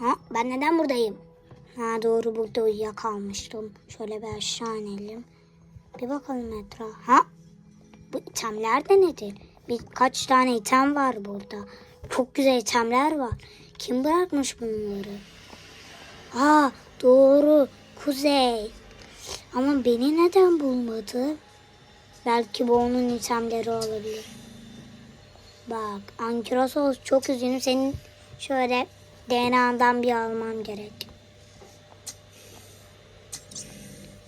Ha, ben neden buradayım? Ha doğru burada uyuyakalmıştım. Şöyle bir aşağı inelim. Bir bakalım etrafa. Ha? Bu itemler de nedir? Birkaç tane item var burada. Çok güzel itemler var. Kim bırakmış bunları? Aa doğru. Kuzey. Ama beni neden bulmadı? Belki bu onun itemleri olabilir. Bak Ankylosos çok üzgünüm. Senin şöyle DNA'dan bir almam gerek.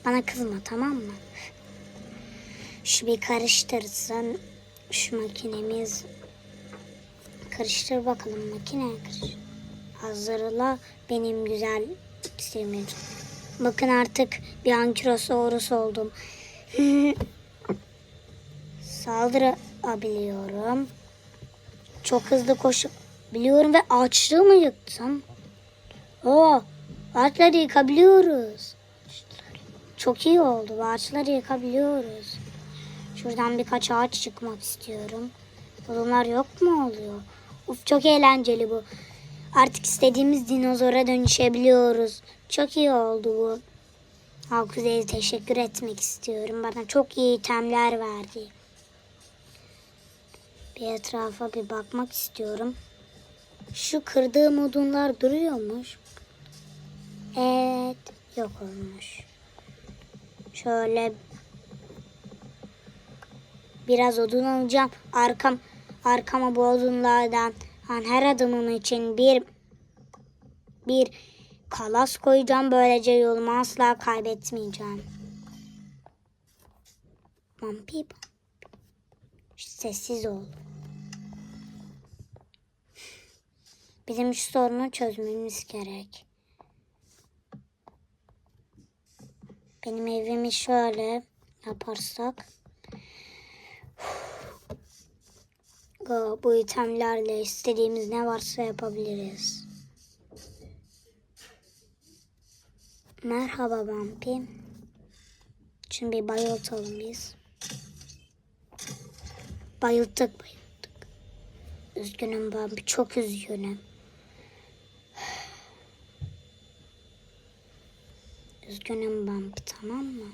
Bana kızma tamam mı? Şu bir karıştırsın. Şu makinemiz. Karıştır bakalım makine karıştır. Hazırla benim güzel iksirimi. Bakın artık bir ankilosaurus oldum. Saldırabiliyorum. Çok hızlı koşup biliyorum ve ağaçlığı mı yıktım? Oo, ağaçları yıkabiliyoruz. Çok iyi oldu. Ağaçları yıkabiliyoruz. Şuradan birkaç ağaç çıkmak istiyorum. Bunlar yok mu oluyor? Uf çok eğlenceli bu. Artık istediğimiz dinozora dönüşebiliyoruz. Çok iyi oldu bu. Halkuzey'e teşekkür etmek istiyorum. Bana çok iyi itemler verdi. Bir etrafa bir bakmak istiyorum. Şu kırdığım odunlar duruyormuş. Evet, yok olmuş. Şöyle biraz odun alacağım. Arkam arkama bu odunlardan hani her adımım için bir bir kalas koyacağım. Böylece yolumu asla kaybetmeyeceğim. Vampi Sessiz ol. Bizim şu sorunu çözmemiz gerek. Benim evimi şöyle yaparsak. Bu itemlerle istediğimiz ne varsa yapabiliriz. Merhaba Vampi. Şimdi bir bayıltalım biz. Bayılttık bayılttık. Üzgünüm Vampi çok üzgünüm. Üzgünüm Vampi tamam mı?